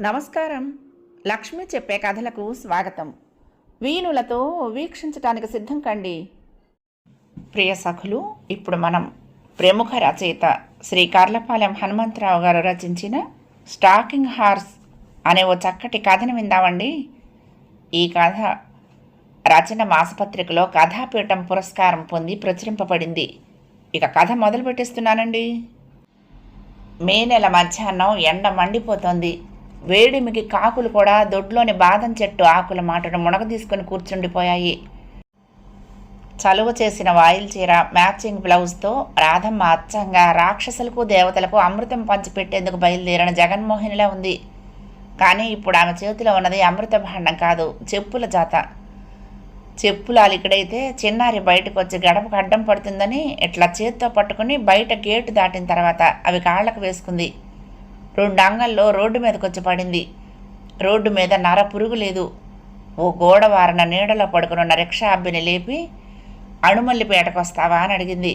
నమస్కారం. లక్ష్మి చెప్పే కథలకు స్వాగతం. వీణులతో వీక్షించటానికి సిద్ధం కండి. ప్రియ సఖులు ఇప్పుడు మనం ప్రముఖ రచయిత శ్రీ కార్లపాలెం హనుమంతరావు గారు రచించిన స్టాకింగ్ హార్స్ అనే ఓ చక్కటి కథను విందామండి. ఈ కథ రచన మాసపత్రికలో కథాపీఠం పురస్కారం పొంది ప్రచురింపబడింది. ఇక కథ మొదలు పెట్టిస్తున్నానండి మే నెల మధ్యాహ్నం ఎండ మండిపోతోంది. వేడిమికి కాకులు కూడా దొడ్లోని బాదం చెట్టు ఆకుల మాటను మునగ తీసుకుని కూర్చుండిపోయాయి. చలువ చేసిన వాయిల్ చీర మ్యాచింగ్ బ్లౌజ్తో రాధమ్మ అచ్చంగా రాక్షసులకు దేవతలకు అమృతం పంచిపెట్టేందుకు బయలుదేరిన జగన్మోహినిలా ఉంది. కానీ ఇప్పుడు ఆమె చేతిలో ఉన్నది అమృత భాండం కాదు చెప్పుల జాత. చెప్పులాలు ఇక్కడైతే చిన్నారి బయటకు వచ్చి గడపకు అడ్డం పడుతుందని ఇట్లా చేత్తో పట్టుకుని బయట గేటు దాటిన తర్వాత అవి కాళ్ళకు వేసుకుంది. రెండు అంగల్లో రోడ్డు మీదకి వచ్చి పడింది. రోడ్డు మీద నర పురుగు లేదు. ఓ గోడ వారిన నీడలో పడుకునున్న రిక్షా అబ్బిని లేపి అణుమల్లిపేటకు వస్తావా అని అడిగింది.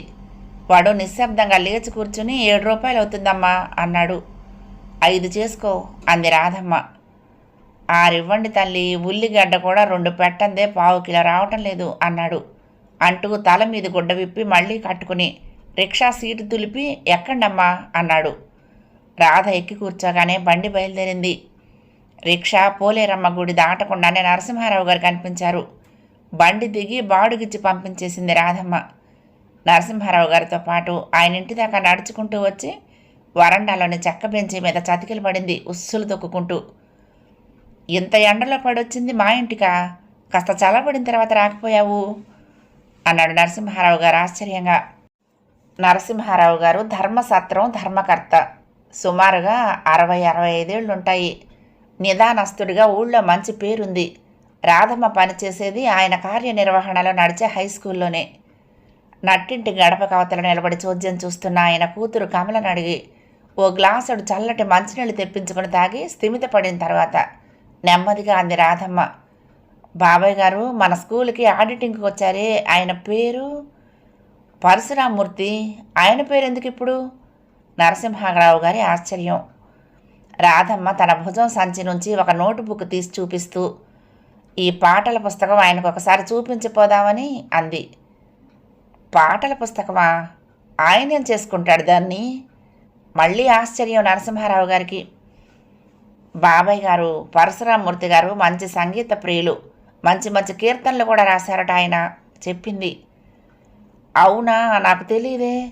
వాడు నిశ్శబ్దంగా లేచి కూర్చుని ఏడు రూపాయలు అవుతుందమ్మా అన్నాడు. ఐదు చేసుకో అంది రాధమ్మ. ఆరివ్వండి తల్లి ఉల్లిగడ్డ కూడా రెండు పెట్టందే పావు కిలో రావటం లేదు అన్నాడు. అంటూ తల మీద గుడ్డ విప్పి మళ్ళీ కట్టుకుని రిక్షా సీటు తులిపి ఎక్కండమ్మా అన్నాడు. రాధ ఎక్కి కూర్చోగానే బండి బయలుదేరింది. రిక్షా పోలేరమ్మ గుడి దాటకుండానే నరసింహారావు గారు కనిపించారు. బండి దిగి బాడుగిచ్చి పంపించేసింది రాధమ్మ. నరసింహారావు గారితో పాటు ఆయన ఇంటి దాకా నడుచుకుంటూ వచ్చి వరండాలోని చెక్క బెంచి మీద చతికిలు పడింది ఉస్సులు తొక్కుకుంటూ. ఇంత ఎండలో పడొచ్చింది మా ఇంటికా? కాస్త చల్లబడిన తర్వాత రాకపోయావు? అన్నాడు నరసింహారావు గారు ఆశ్చర్యంగా. నరసింహారావు గారు ధర్మసత్రం ధర్మకర్త. సుమారుగా అరవై అరవై ఐదేళ్ళు ఉంటాయి నిదానస్తుడిగా ఊళ్ళో మంచి పేరుంది. రాధమ్మ పనిచేసేది ఆయన కార్యనిర్వహణలో నడిచే హై స్కూల్లోనే. నట్టింటి గడప కవతలు నిలబడి చోద్యం చూస్తున్న ఆయన కూతురు కమలను అడిగి ఓ గ్లాసుడు చల్లటి మంచినీళ్ళు తెప్పించుకుని తాగి స్థిమితపడిన తర్వాత నెమ్మదిగా అంది రాధమ్మ. బాబాయ్ గారు మన స్కూల్కి ఆడిటింగ్కి వచ్చారే. ఆయన పేరు పరశురామూర్తి. ఆయన పేరు ఎందుకు ఇప్పుడు నరసింహారావు గారి ఆశ్చర్యం. రాధమ్మ తన భుజం సంచి నుంచి ఒక నోటుబుక్ తీసి చూపిస్తూ ఈ పాటల పుస్తకం ఆయనకు ఒకసారి చూపించిపోదామని అంది. పాటల పుస్తకమా? ఆయనేం చేసుకుంటాడు దాన్ని? మళ్ళీ ఆశ్చర్యం నరసింహారావు గారికి. బాబాయ్ గారు పరశురామూర్తి గారు మంచి సంగీత ప్రియులు. మంచి మంచి కీర్తనలు కూడా రాశారట ఆయన చెప్పింది. అవునా? నాకు తెలియదే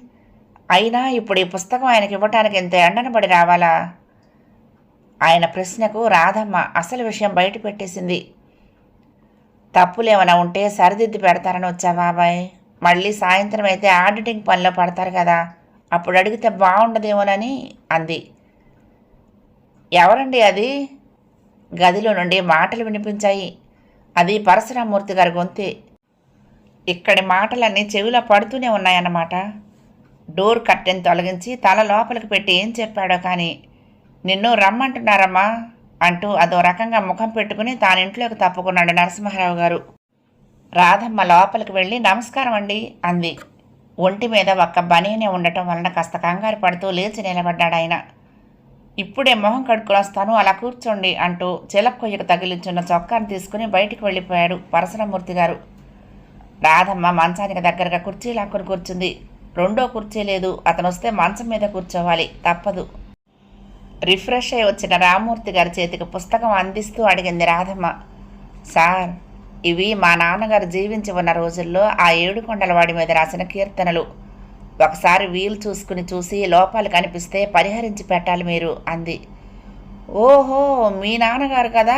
అయినా ఇప్పుడు ఈ పుస్తకం ఆయనకి ఇవ్వటానికి ఎంత ఎండన పడి రావాలా? ఆయన ప్రశ్నకు రాధమ్మ అసలు విషయం బయట పెట్టేసింది. తప్పులేమైనా ఉంటే సరిదిద్ది పెడతారని వచ్చా బాబాయ్? మళ్ళీ సాయంత్రం అయితే ఆడిటింగ్ పనిలో పడతారు కదా అప్పుడు అడిగితే బాగుండదేమోనని అంది. ఎవరండి అది? గదిలో నుండి మాటలు వినిపించాయి. అది పరశురామూర్తి గారి గొంతే. ఇక్కడి మాటలన్నీ చెవిలో పడుతూనే ఉన్నాయన్నమాట. డోర్ కట్టెను తొలగించి తల లోపలికి పెట్టి ఏం చెప్పాడో కానీ నిన్ను రమ్మంటున్నారమ్మా అంటూ అదో రకంగా ముఖం పెట్టుకుని తానింట్లోకి తప్పుకున్నాడు నరసింహారావు గారు. రాధమ్మ లోపలికి వెళ్ళి నమస్కారం అండి అంది. ఒంటి మీద ఒక్క బనీనే ఉండటం వలన కాస్త కంగారు పడుతూ లేచి నిలబడ్డాడు ఆయన. ఇప్పుడే మొహం కడుక్కొని వస్తాను అలా కూర్చోండి అంటూ చిలక్కొయ్యకు తగిలించున్న చొక్కాను తీసుకుని బయటికి వెళ్ళిపోయాడు పరశురమూర్తి గారు. రాధమ్మ మంచానికి దగ్గరగా కుర్చీ లాక్కుని కూర్చుంది. రెండో కుర్చీ లేదు. అతను వస్తే మంచం మీద కూర్చోవాలి. తప్పదు. రిఫ్రెష్ అయి వచ్చిన రామూర్తి గారి చేతికి పుస్తకం అందిస్తూ అడిగింది రాధమ్మ. సార్ ఇవి మా నాన్నగారు జీవించి ఉన్న రోజుల్లో ఆ ఏడుకొండలవాడి మీద రాసిన కీర్తనలు. ఒకసారి వీలు చూసుకుని చూసి లోపాలు కనిపిస్తే పరిహరించి పెట్టాలి మీరు అంది. ఓహో మీ నాన్నగారు కదా?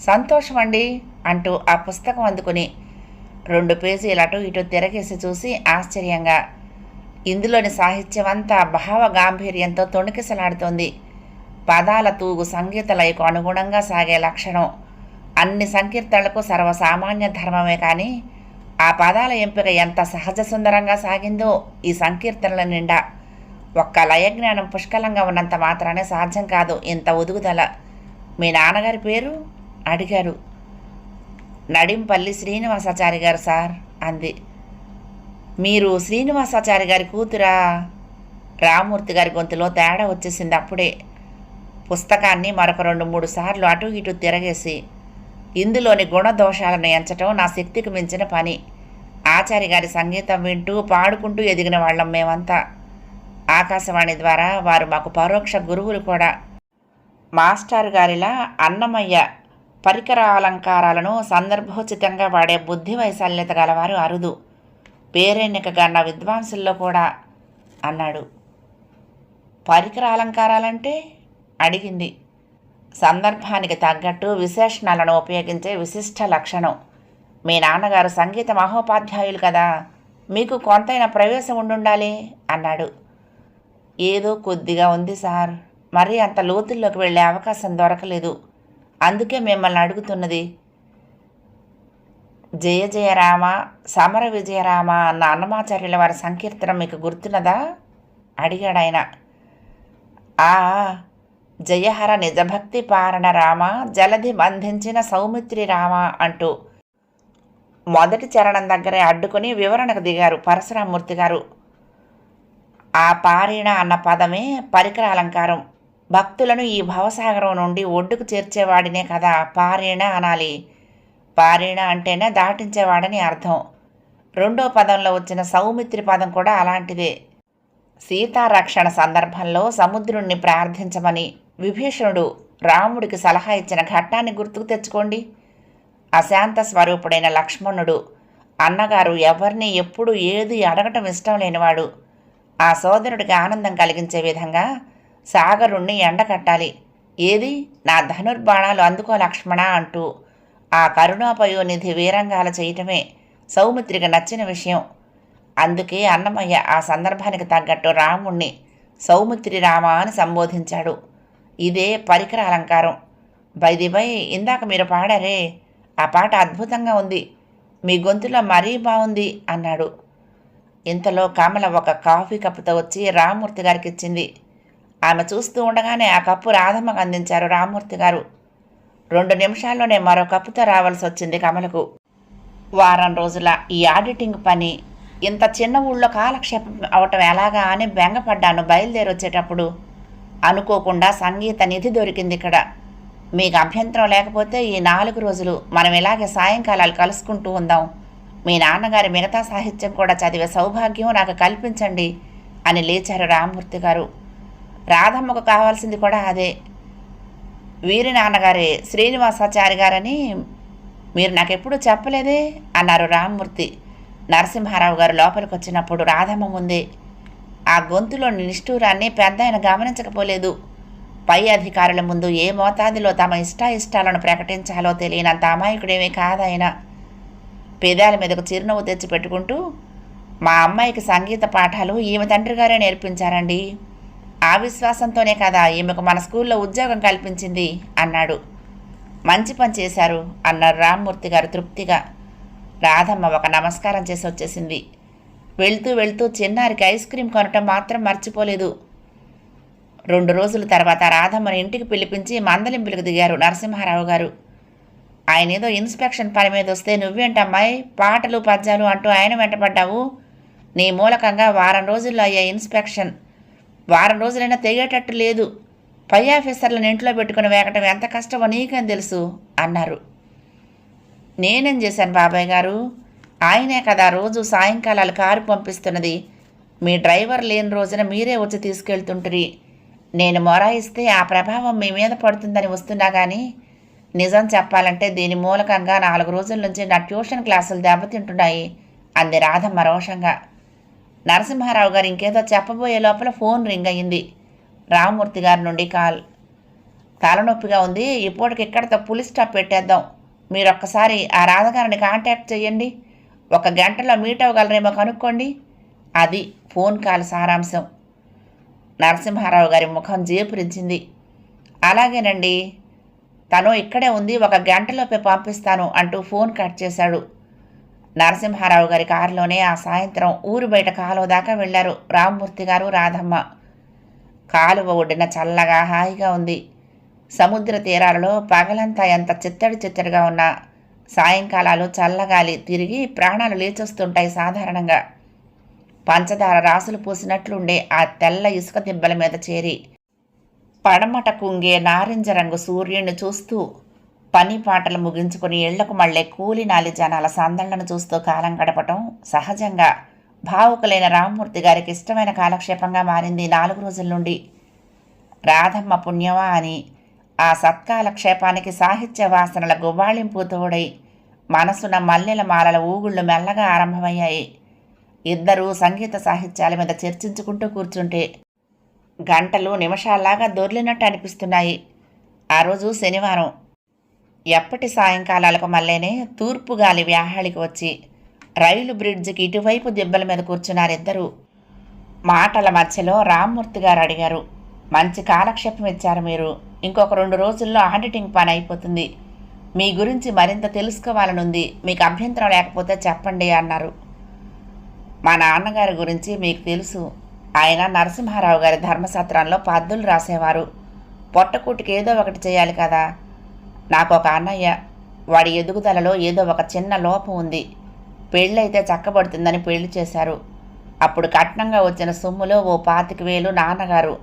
సంతోషం అండి అంటూ ఆ పుస్తకం అందుకుని రెండు పేజీలు అటు ఇటు తిరగేసి చూసి ఆశ్చర్యంగా ఇందులోని సాహిత్యం అంతా భావ గాంభీర్యంతో తొణికిసలాడుతోంది. పదాల తూగు సంగీత లయకు అనుగుణంగా సాగే లక్షణం. అన్ని సంకీర్తనలకు సర్వసామాన్య ధర్మమే కానీ ఆ పదాల ఎంపిక ఎంత సహజ సుందరంగా సాగిందో ఈ సంకీర్తనల నిండా. ఒక్క లయజ్ఞానం పుష్కలంగా ఉన్నంత మాత్రానే సాధ్యం కాదు ఇంత ఒదుగుదల. మీ నాన్నగారి పేరు? అడిగారు. నడింపల్లి శ్రీనివాసాచారి గారు సార్ అంది. మీరు శ్రీనివాసాచారి గారి కూతురా రామూర్తి గారి గొంతులో తేడా వచ్చేసింది అప్పుడే పుస్తకాన్ని మరొక రెండు మూడు సార్లు అటు ఇటు తిరగేసి ఇందులోని గుణదోషాలను ఎంచటం నా శక్తికి మించిన పని. ఆచారి గారి సంగీతం వింటూ పాడుకుంటూ ఎదిగిన వాళ్ళం మేమంతా. ఆకాశవాణి ద్వారా వారు మాకు పరోక్ష గురువులు కూడా. మాస్టర్ గారిలా అన్నమయ్య పరికర అలంకారాలను సందర్భోచితంగా వాడే బుద్ధి వైశాల్యత గలవారు అరుదు. పేరెన్నికగన్న విద్వాంసుల్లో కూడా అన్నాడు. పరికర అలంకారాలంటే అడిగింది. సందర్భానికి తగ్గట్టు విశేషణాలను ఉపయోగించే విశిష్ట లక్షణం. మీ నాన్నగారు సంగీత మహోపాధ్యాయులు కదా మీకు కొంతైనా ప్రవేశం ఉండుండాలి అన్నాడు. ఏదో కొద్దిగా ఉంది సార్ మరీ అంత లోతుల్లోకి వెళ్ళే అవకాశం దొరకలేదు. అందుకే మిమ్మల్ని అడుగుతున్నది జయ జయరామ సమర విజయరామ అన్న అన్నమాచార్యుల వారి సంకీర్తనం మీకు గుర్తున్నదా? అడిగాడు ఆయన. ఆ జయహర నిజభక్తి పారణ రామ జలధి బంధించిన సౌమిత్రి రామ అంటూ మొదటి చరణం దగ్గరే అడ్డుకొని వివరణకు దిగారు పరశురామూర్తి గారు. ఆ పారీణ అన్న పదమే పరికర అలంకారం. భక్తులను ఈ భవసాగరం నుండి ఒడ్డుకు చేర్చేవాడినే కదా పారీణ అనాలి. పారిణ అంటేనే దాటించేవాడని అర్థం. రెండో పదంలో వచ్చిన సౌమిత్రి పదం కూడా అలాంటిదే. సీతారక్షణ సందర్భంలో సముద్రుణ్ణి ప్రార్థించమని విభీషణుడు రాముడికి సలహా ఇచ్చిన ఘట్టాన్ని గుర్తుకు తెచ్చుకోండి. అశాంత స్వరూపుడైన లక్ష్మణుడు అన్నగారు ఎవరిని ఎప్పుడు ఏది అడగటం ఇష్టం లేనివాడు. ఆ సోదరుడికి ఆనందం కలిగించే విధంగా సాగరుణ్ణి ఎండకట్టాలి. ఏది? నా ధనుర్బాణాలు అందుకో లక్ష్మణ అంటూ ఆ కరుణాపయోనిధి వీరంగాల చేయటమే సౌమిత్రికి నచ్చిన విషయం. అందుకే అన్నమయ్య ఆ సందర్భానికి తగ్గట్టు రాముణ్ణి సౌమిత్రి రామ అని సంబోధించాడు. ఇదే పరికర అలంకారం. బైదిబై ఇందాక మీరు పాడారే ఆ పాట అద్భుతంగా ఉంది. మీ గొంతులో మరీ బాగుంది అన్నాడు. ఇంతలో కమల ఒక కాఫీ కప్పుతో వచ్చి రామ్మూర్తి గారికి ఇచ్చింది ఆమె చూస్తూ ఉండగానే ఆ కప్పు రాధమ్మకు అందించారు రామ్మూర్తి గారు. రెండు నిమిషాల్లోనే మరో కప్పుతో రావాల్సి వచ్చింది కమలకు. వారం రోజుల ఈ ఆడిటింగ్ పని ఇంత చిన్న ఊళ్ళో కాలక్షేపం అవటం ఎలాగా అని బెంగపడ్డాను బయలుదేరి వచ్చేటప్పుడు అనుకోకుండా సంగీత నిధి దొరికింది ఇక్కడ మీకు అభ్యంతరం లేకపోతే ఈ నాలుగు రోజులు మనం ఇలాగే సాయంకాలాలు కలుసుకుంటూ ఉందాం. మీ నాన్నగారి మిగతా సాహిత్యం కూడా చదివే సౌభాగ్యం నాకు కల్పించండి అని లేచారు రామ్మూర్తి గారు. రాధమ్మకు కావాల్సింది కూడా అదే. వీరి నాన్నగారే శ్రీనివాసాచారి గారని మీరు నాకెప్పుడు చెప్పలేదే? అన్నారు రామ్మూర్తి. నరసింహారావు గారు లోపలికి వచ్చినప్పుడు రాధమ్మ ముందే ఆ గొంతులోని నిష్ఠూరాన్ని పెద్ద ఆయన గమనించకపోలేదు. పై అధికారుల ముందు ఏ మోతాదిలో తమ ఇష్టాయిష్టాలను ప్రకటించాలో తెలియనంత అమాయకుడేమీ కాదాయన పేదాల మీదకు చిరునవ్వు తెచ్చి పెట్టుకుంటూ మా అమ్మాయికి సంగీత పాఠాలు ఈమె తండ్రి గారే నేర్పించారండి. ఆ విశ్వాసంతోనే కదా ఈమెకు మన స్కూల్లో ఉద్యోగం కల్పించింది అన్నాడు. మంచి పని చేశారు అన్నారు రామ్మూర్తి గారు తృప్తిగా. రాధమ్మ ఒక నమస్కారం చేసి వచ్చేసింది. వెళ్తూ వెళ్తూ చిన్నారికి ఐస్ క్రీం కొనటం మాత్రం మర్చిపోలేదు. రెండు రోజుల తర్వాత రాధమ్మని ఇంటికి పిలిపించి మందలింపులకు దిగారు నరసింహారావు గారు. ఆయన ఏదో ఇన్స్పెక్షన్ పని మీద వస్తే నువ్వేంటమ్మాయి? పాటలు పద్యాలు అంటూ ఆయన వెంటపడ్డావు? నీ మూలకంగా వారం రోజుల్లో అయ్యే ఇన్స్పెక్షన్. వారం రోజులైనా తెగేటట్టు లేదు. పై ఆఫీసర్లను ఇంట్లో పెట్టుకుని వేగటం ఎంత కష్టమో నీకేం తెలుసు? అన్నారు. నేనేం చేశాను బాబాయ్ గారు? ఆయనే కదా రోజు సాయంకాలాలు కారు పంపిస్తున్నది. మీ డ్రైవర్ లేని రోజున మీరే వచ్చి తీసుకెళ్తుంటుంది నేను మొరాయిస్తే ఆ ప్రభావం మీ మీద పడుతుందని వస్తున్నా కానీ నిజం చెప్పాలంటే దీని మూలకంగా నాలుగు రోజుల నుంచి నా ట్యూషన్ క్లాసులు దెబ్బతింటున్నాయి. అంది రాధమ్మ రోషంగా. నరసింహారావు గారు ఇంకేదో చెప్పబోయే లోపల ఫోన్ రింగ్ అయ్యింది రామమూర్తి గారి నుండి కాల్. తలనొప్పిగా ఉంది. ఇప్పటికి ఇక్కడితో పులి స్టాప్ పెట్టేద్దాం. మీరు ఒక్కసారి ఆ రాధగారిని కాంటాక్ట్ చేయండి. ఒక గంటలో మీట్ అవ్వగలరేమో కనుక్కోండి. అది ఫోన్ కాల్ సారాంశం. నరసింహారావు గారి ముఖం జీపురించింది. అలాగేనండి. తను ఇక్కడే ఉంది. ఒక గంటలోపే పంపిస్తాను అంటూ ఫోన్ కట్ చేశాడు. నరసింహారావు గారి కారులోనే ఆ సాయంత్రం ఊరు బయట కాలువ దాకా వెళ్ళారు రామ్మూర్తి గారు రాధమ్మ. కాలువ ఒడ్డిన చల్లగా హాయిగా ఉంది. సముద్ర తీరాలలో పగలంతా ఎంత చిత్తడి చిత్తడిగా ఉన్నా సాయంకాలాలు చల్లగాలి తిరిగి ప్రాణాలు లేచొస్తుంటాయి సాధారణంగా. పంచదార రాసులు పూసినట్లుండే ఆ తెల్ల ఇసుక దిబ్బల మీద చేరి పడమట కుంగే నారింజ రంగు సూర్యుడిని చూస్తూ పని పాటలు ముగించుకుని ఇళ్ళకు మళ్ళీ కూలినాలి జనాల సందళ్ళను చూస్తూ కాలం గడపటం సహజంగా. భావుకులైన రామ్మూర్తి గారికి ఇష్టమైన కాలక్షేపంగా మారింది నాలుగు రోజుల నుండి. రాధమ్మ పుణ్యమా అని. ఆ సత్కాలక్షేపానికి సాహిత్య వాసనల గుబాళింపు తోడై మనసున మల్లెల మాలల ఊగుళ్ళు మెల్లగా ఆరంభమయ్యాయి. ఇద్దరూ సంగీత సాహిత్యాల మీద చర్చించుకుంటూ కూర్చుంటే గంటలు నిమిషాల్లాగా దొర్లినట్టు అనిపిస్తున్నాయి. ఆ రోజు శనివారం. ఎప్పటి సాయంకాలాలకు మళ్ళీనే తూర్పు గాలి వ్యాహాళికి వచ్చి రైలు బ్రిడ్జికి ఇటువైపు దిబ్బల మీద కూర్చున్నారిద్దరూ. మాటల మధ్యలో రామ్మూర్తి గారు అడిగారు మంచి కాలక్షేపం ఇచ్చారు మీరు. ఇంకొక రెండు రోజుల్లో ఆడిటింగ్ పని అయిపోతుంది. మీ గురించి మరింత తెలుసుకోవాలనుంది. మీకు అభ్యంతరం లేకపోతే చెప్పండి అన్నారు. మా నాన్నగారి గురించి మీకు తెలుసు. ఆయన నరసింహారావు గారి ధర్మసత్రంలో పద్దులు రాసేవారు. పొట్టకూటికి ఏదో ఒకటి చేయాలి కదా. నాకు ఒక అన్నయ్య వాడి ఎదుగుదలలో ఏదో ఒక చిన్న లోపం ఉంది. పెళ్ళైతే చక్కబడుతుందని పెళ్ళి చేశారు. అప్పుడు కట్నంగా వచ్చిన సొమ్ములో ఓ పాతిక వేలు నాన్నగారు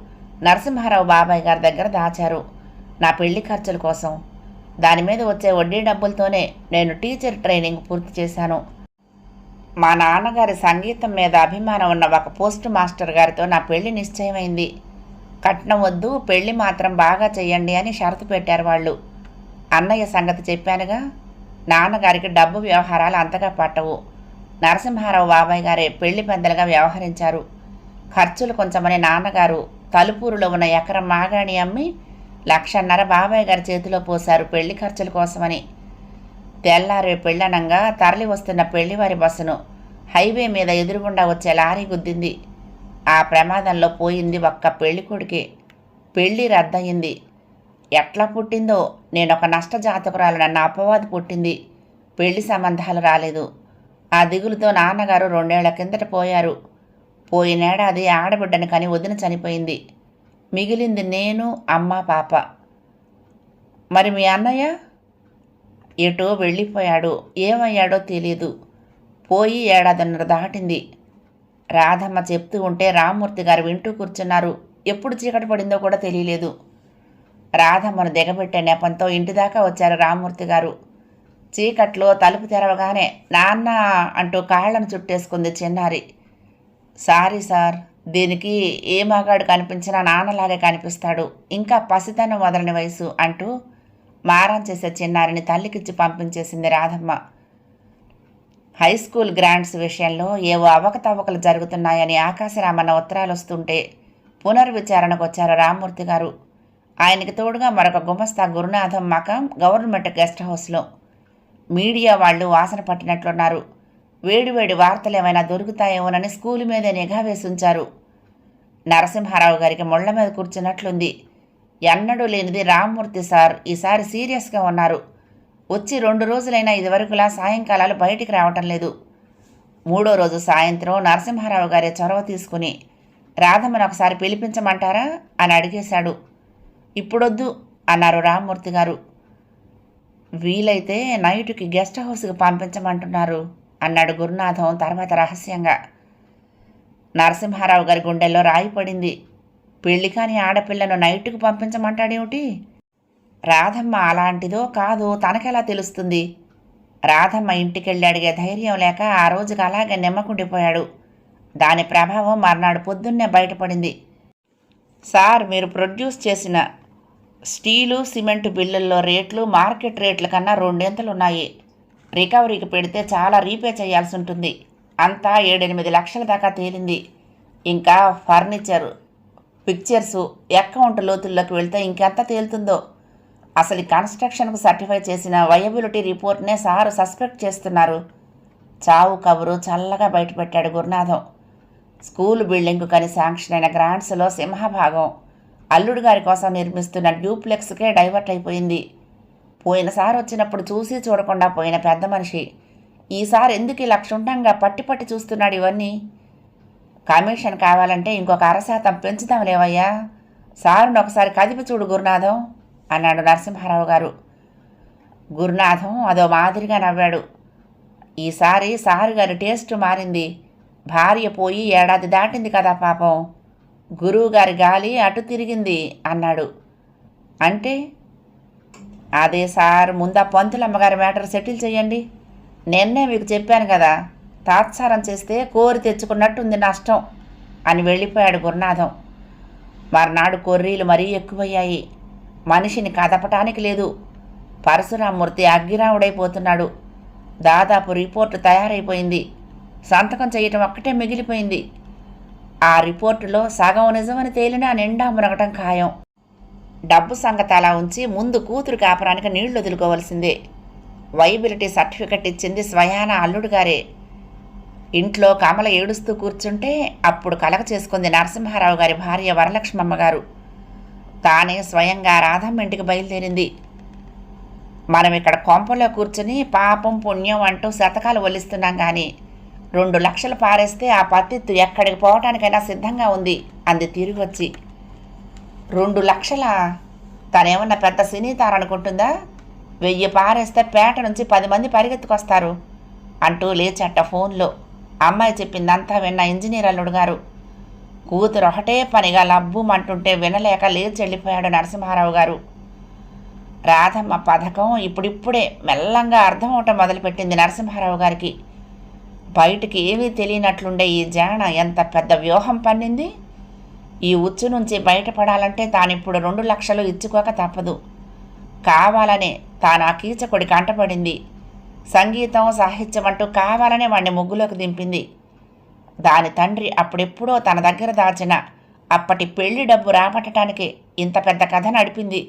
నరసింహారావు బాబాయ్ గారి దగ్గర దాచారు. నా పెళ్ళి ఖర్చుల కోసం. దాని మీద వచ్చే వడ్డీ డబ్బులతోనే నేను టీచర్ ట్రైనింగ్ పూర్తి చేశాను. మా నాన్నగారి సంగీతం మీద అభిమానం ఉన్న ఒక పోస్ట్ మాస్టర్ గారితో నా పెళ్ళి నిశ్చయమైంది. కట్నం వద్దు పెళ్ళి మాత్రం బాగా చెయ్యండి అని షరతు పెట్టారు వాళ్ళు. అన్నయ్య సంగతి చెప్పానుగా. నాన్నగారికి డబ్బు వ్యవహారాలు అంతగా పట్టవు. నరసింహారావు బాబాయ్ గారే పెళ్ళి పెద్దలుగా వ్యవహరించారు. ఖర్చులు కొంచెమని నాన్నగారు తలుపూరులో ఉన్న ఎకరం మాగాణి అమ్మి లక్షన్నర బాబాయ్ గారి చేతిలో పోశారు పెళ్ళి ఖర్చుల కోసమని. తెల్లారే పెళ్ళనంగా తరలి వస్తున్న పెళ్ళివారి బస్సును హైవే మీద ఎదురుగుండా వచ్చే లారీ గుద్దింది. ఆ ప్రమాదంలో పోయింది ఒక్క పెళ్ళికొడుకే పెళ్ళి రద్దయింది. ఎట్లా పుట్టిందో? నేను ఒక నష్ట జాతకురాలనన్న అపవాది పుట్టింది. పెళ్ళి సంబంధాలు రాలేదు. ఆ దిగులుతో నాన్నగారు రెండేళ్ళ కిందట పోయారు. పోయినేడాది ఆడబిడ్డని కని వదిన చనిపోయింది. మిగిలింది నేను అమ్మ పాప. మరి మీ అన్నయ్య? ఎటో వెళ్ళిపోయాడు ఏమయ్యాడో తెలియదు పోయి ఏడాదిన్నర దాటింది. రాధమ్మ చెప్తూ ఉంటే రామ్మూర్తి గారు వింటూ కూర్చున్నారు. ఎప్పుడు చీకటి పడిందో కూడా తెలియలేదు. రాధమ్మను దిగబెట్టే నెపంతో ఇంటి దాకా వచ్చారు రామ్మూర్తి గారు. చీకట్లో తలుపు తెరవగానే నాన్న అంటూ కాళ్ళను చుట్టేసుకుంది చిన్నారి. సారీ సార్ దీనికి ఏ మగాడు కనిపించినా నాన్నలాగే కనిపిస్తాడు. ఇంకా పసితనం వదలని వయసు అంటూ మారం చేసే చిన్నారిని తల్లికిచ్చి పంపించేసింది రాధమ్మ. హై స్కూల్ గ్రాంట్స్ విషయంలో ఏవో అవకతవకలు జరుగుతున్నాయని ఆకాశరామన్న ఉత్తరాలు వస్తుంటే పునర్విచారణకు వచ్చారు రామ్మూర్తి గారు. ఆయనకి తోడుగా మరొక గుమస్తా గురునాథం మకాం గవర్నమెంట్ గెస్ట్ హౌస్లో. మీడియా వాళ్ళు వాసన పట్టినట్లున్నారు. వేడివేడి వార్తలు ఏమైనా దొరుకుతాయేమోనని స్కూల్ మీదే నిఘా వేసి ఉంచారు నరసింహారావు గారికి ముళ్ళ మీద కూర్చున్నట్లుంది. ఎన్నడూ లేనిది రామ్మూర్తి సార్ ఈసారి సీరియస్గా ఉన్నారు. వచ్చి రెండు రోజులైనా ఇదివరకులా సాయంకాలాలు బయటికి రావటం లేదు. మూడో రోజు సాయంత్రం నరసింహారావు గారి చొరవ తీసుకుని రాధమ్మను ఒకసారి పిలిపించమంటారా? అని అడిగేశాడు. ఇప్పుడొద్దు అన్నారు రామ్మూర్తి గారు. వీలైతే నైటుకి గెస్ట్ హౌస్కి పంపించమంటున్నారు అన్నాడు గురునాథం తర్వాత రహస్యంగా. నరసింహారావు గారి గుండెల్లో రాయి పడింది. పెళ్ళి కాని ఆడపిల్లను నైట్కు పంపించమంటాడేమిటి? రాధమ్మ అలాంటిదో కాదో తనకెలా తెలుస్తుంది? రాధమ్మ ఇంటికెళ్ళి అడిగే ధైర్యం లేక ఆ రోజుకి అలాగే నిమ్మకుండిపోయాడు. దాని ప్రభావం మర్నాడు పొద్దున్నే బయటపడింది. సార్ మీరు ప్రొడ్యూస్ చేసిన స్టీలు సిమెంట్ బిల్లుల్లో రేట్లు మార్కెట్ రేట్ల కన్నా రెండింతలు ఉన్నాయి. రికవరీకి పెడితే చాలా రీపే చేయాల్సి ఉంటుంది. అంతా ఏడెనిమిది లక్షల దాకా తేలింది. ఇంకా ఫర్నిచర్ పిక్చర్సు అకౌంట్ లోతుల్లోకి వెళ్తే ఇంకెంత తేలుతుందో. అసలు ఈ కన్స్ట్రక్షన్కు సర్టిఫై చేసిన వయబిలిటీ రిపోర్ట్నే సారు సస్పెక్ట్ చేస్తున్నారు. చావు కబురు చల్లగా బయటపెట్టాడు గురునాథం. స్కూల్ బిల్డింగ్కు కని శాంక్షన్ అయిన గ్రాంట్స్లో సింహభాగం. అల్లుడు గారి కోసం నిర్మిస్తున్న డ్యూప్లెక్స్కే డైవర్ట్ అయిపోయింది. పోయినసారి వచ్చినప్పుడు చూసి చూడకుండా పోయిన పెద్ద మనిషి. ఈసారి ఎందుకు ఇలా క్షుణ్ణంగా పట్టి పట్టి చూస్తున్నాడు ఇవన్నీ? కమిషన్ కావాలంటే ఇంకొక అరశాతం పెంచుదాం లేవయ్యా. సారుని ఒకసారి కదిపి చూడు గురునాథం అన్నాడు నరసింహారావు గారు. గురునాథం అదో మాదిరిగా నవ్వాడు. ఈసారి సారు గారి టేస్ట్ మారింది. భార్య పోయి ఏడాది దాటింది కదా పాపం. గురువుగారి గాలి అటు తిరిగింది అన్నాడు. అంటే అదే సార్ ముందా పంతులమ్మగారి మ్యాటర్ సెటిల్ చేయండి. నిన్నే మీకు చెప్పాను కదా తాత్సారం చేస్తే కోరి తెచ్చుకున్నట్టుంది నష్టం అని వెళ్ళిపోయాడు గురునాథం. మర్నాడు కొర్రీలు మరీ ఎక్కువయ్యాయి. మనిషిని కదపటానికి లేదు. పరశురామూర్తి అగ్గిరావుడైపోతున్నాడు దాదాపు రిపోర్టు తయారైపోయింది. సంతకం చేయటం ఒక్కటే మిగిలిపోయింది. ఆ రిపోర్టులో సగం నిజమని తేలినా నిండా మునగటం ఖాయం. డబ్బు సంగతి అలా ఉంచి ముందు కూతురు కాపరానికి నీళ్ళు వదులుకోవలసిందే. వైబిలిటీ సర్టిఫికెట్ ఇచ్చింది స్వయాన అల్లుడు గారే. ఇంట్లో కమల ఏడుస్తూ కూర్చుంటే అప్పుడు కలగ చేసుకుంది నరసింహారావు గారి భార్య వరలక్ష్మమ్మ గారు. తానే స్వయంగా రాధమ్మ ఇంటికి బయలుదేరింది. మనం ఇక్కడ కొంపలో కూర్చుని పాపం పుణ్యం అంటూ శతకాలు వలిస్తున్నాం కానీ రెండు లక్షలు పారేస్తే ఆ పత్తిత్తు ఎక్కడికి పోవటానికైనా సిద్ధంగా ఉంది అంది తిరిగి వచ్చి రెండు లక్షల? తనేమన్నా పెద్ద సినీ తారనుకుంటుందా వెయ్యి పారేస్తే పేట నుంచి పది మంది పరిగెత్తుకొస్తారు అంటూ లేచట ఫోన్లో. అమ్మాయి చెప్పిందంతా విన్న ఇంజనీర్ అల్లుడు గారు. కూతురు ఒకటే పనిగా లబ్బుమంటుంటే వినలేక లేచి వెళ్ళిపోయాడు నరసింహారావు గారు. రాధమ్మ పథకం ఇప్పుడిప్పుడే మెల్లంగా అర్థం అవటం మొదలుపెట్టింది నరసింహారావు గారికి. బయటికి ఏమీ తెలియనట్లుండే ఈ జాణ ఎంత పెద్ద వ్యూహం పన్నింది? ఈ ఉచ్చు నుంచి బయటపడాలంటే తానిప్పుడు రెండు లక్షలు ఇచ్చుకోక తప్పదు. కావాలనే తాను ఆ కీచకుడి కంటపడింది సంగీతం సాహిత్యం అంటూ కావాలనే వాణ్ణి ముగ్గులోకి దింపింది. దాని తండ్రి అప్పుడెప్పుడో తన దగ్గర దాచిన అప్పటి పెళ్ళి డబ్బు రాబట్టడానికి ఇంత పెద్ద కథ నడిపింది.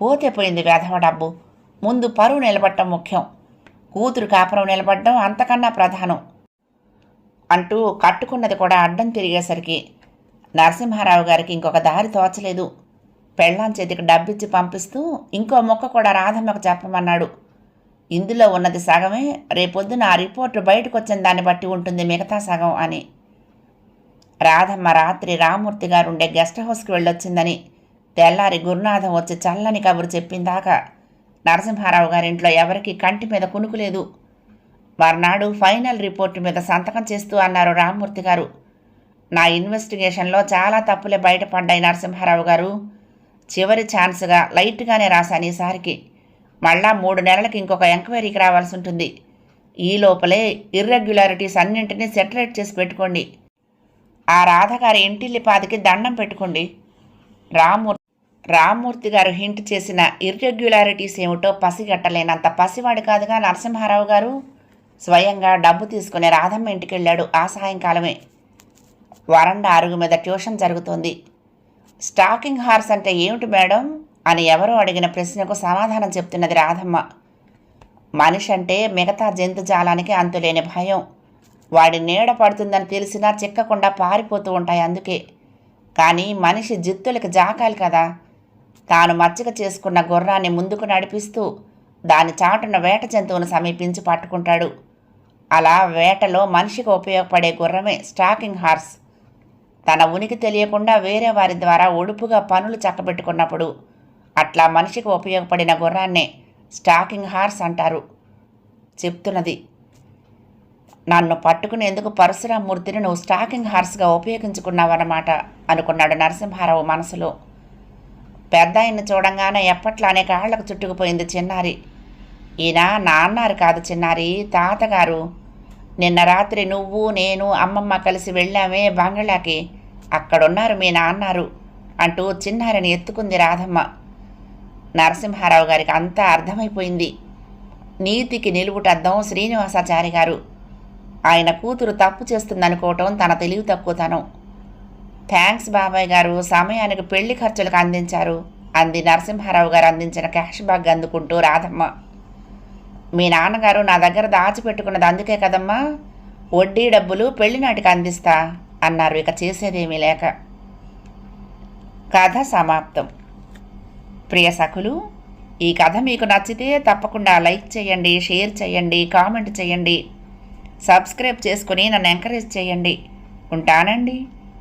పోతే పోయింది వేధవ డబ్బు. ముందు పరువు నిలబట్టం ముఖ్యం. కూతురు కాపురం నిలబడడం అంతకన్నా ప్రధానం అంటూ కట్టుకున్నది కూడా అడ్డం తిరిగేసరికి నరసింహారావు గారికి ఇంకొక దారి తోచలేదు. పెళ్ళాం చేతికి డబ్బిచ్చి పంపిస్తూ ఇంకో మొక్క కూడా రాధమ్మకు చెప్పమన్నాడు. ఇందులో ఉన్నది సగమే రేపొద్దున ఆ రిపోర్టు బయటకు వచ్చిన దాన్ని బట్టి ఉంటుంది మిగతా సగం అని. రాధమ్మ రాత్రి రామూర్తి గారు ఉండే గెస్ట్ హౌస్కి వెళ్ళొచ్చిందని తెల్లారి గురునాథం వచ్చి చల్లని కబురు చెప్పిందాకా నరసింహారావు గారింట్లో ఎవరికి కంటి మీద కునుకులేదు మర్నాడు ఫైనల్ రిపోర్టు మీద సంతకం చేస్తూ అన్నారు రామ్మూర్తి గారు. నా ఇన్వెస్టిగేషన్లో చాలా తప్పులే బయటపడ్డాయి నరసింహారావు గారు. చివరి ఛాన్స్గా లైట్గానే రాశాను ఈసారికి. మళ్ళా మూడు నెలలకి ఇంకొక ఎంక్వైరీకి రావాల్సి ఉంటుంది. ఈ లోపలే ఇర్రెగ్యులారిటీస్ అన్నింటినీ సెటరేట్ చేసి పెట్టుకోండి. ఆ రాధగారి ఇంటిల్లిపాదికి దండం పెట్టుకోండి. రామూర్తి రామ్మూర్తి గారు హింట్ చేసిన ఇర్రెగ్యులారిటీస్ ఏమిటో పసిగట్టలేనంత పసివాడు కాదుగా నరసింహారావు గారు. స్వయంగా డబ్బు తీసుకుని రాధమ్మ ఇంటికి వెళ్ళాడు ఆ సాయంకాలమే. వరండా అరుగు మీద ట్యూషన్ జరుగుతోంది. స్టాకింగ్ హార్స్ అంటే ఏమిటి మేడం? అని ఎవరో అడిగిన ప్రశ్నకు సమాధానం చెప్తున్నది రాధమ్మ. మనిషి అంటే మిగతా జంతుజాలానికి అంతులేని భయం. వాడి నీడ పడుతుందని తెలిసినా చిక్కకుండా పారిపోతూ ఉంటాయి అందుకే. కానీ మనిషి జిత్తులకి జాకాలి కదా. తాను మచ్చిక చేసుకున్న గుర్రాన్ని ముందుకు నడిపిస్తూ దాని చాటున వేట జంతువును సమీపించి పట్టుకుంటాడు. అలా వేటలో మనిషికి ఉపయోగపడే గుర్రమే స్టాకింగ్ హార్స్. తన ఉనికి తెలియకుండా వేరే వారి ద్వారా ఒడుపుగా పనులు చక్కబెట్టుకున్నప్పుడు అట్లా మనిషికి ఉపయోగపడిన గుర్రాన్నే స్టాకింగ్ హార్స్ అంటారు. చెప్తున్నది నన్ను పట్టుకునేందుకు పరశురామూర్తిని నువ్వు స్టాకింగ్ హార్స్గా ఉపయోగించుకున్నావన్నమాట అనుకున్నాడు నరసింహారావు మనసులో. పెద్ద ఆయన చూడంగానే ఎప్పట్లానే కాళ్ళకు చుట్టుకుపోయింది చిన్నారి. ఈయన నాన్నారు కాదు చిన్నారి తాతగారు. నిన్న రాత్రి నువ్వు నేను అమ్మమ్మ కలిసి వెళ్ళామే బంగళాకి అక్కడున్నారు మీ నాన్నారు అంటూ చిన్నారిని ఎత్తుకుంది రాధమ్మ. నరసింహారావు గారికి అంతా అర్థమైపోయింది. నీతికి నిలువుటద్దం శ్రీనివాసాచారి గారు. ఆయన కూతురు తప్పు చేస్తుందనుకోవటం తన తెలివి తక్కువతనం థ్యాంక్స్ బాబాయ్ గారు సమయానికి పెళ్ళి ఖర్చులకు అందించారు. అంది నరసింహారావు గారు అందించిన క్యాష్ బ్యాగ్ అందుకుంటూ రాధమ్మ. మీ నాన్నగారు నా దగ్గర దాచిపెట్టుకున్నది అందుకే కదమ్మా. వడ్డీ డబ్బులు పెళ్ళి నాటికి అందిస్తా అన్నారు ఇక చేసేదేమీ లేక. కథ సమాప్తం. ప్రియ సఖులు ఈ కథ మీకు నచ్చితే తప్పకుండా లైక్ చేయండి షేర్ చేయండి కామెంట్ చేయండి. సబ్స్క్రైబ్ చేసుకుని నన్ను ఎంకరేజ్ చేయండి. ఉంటానండి.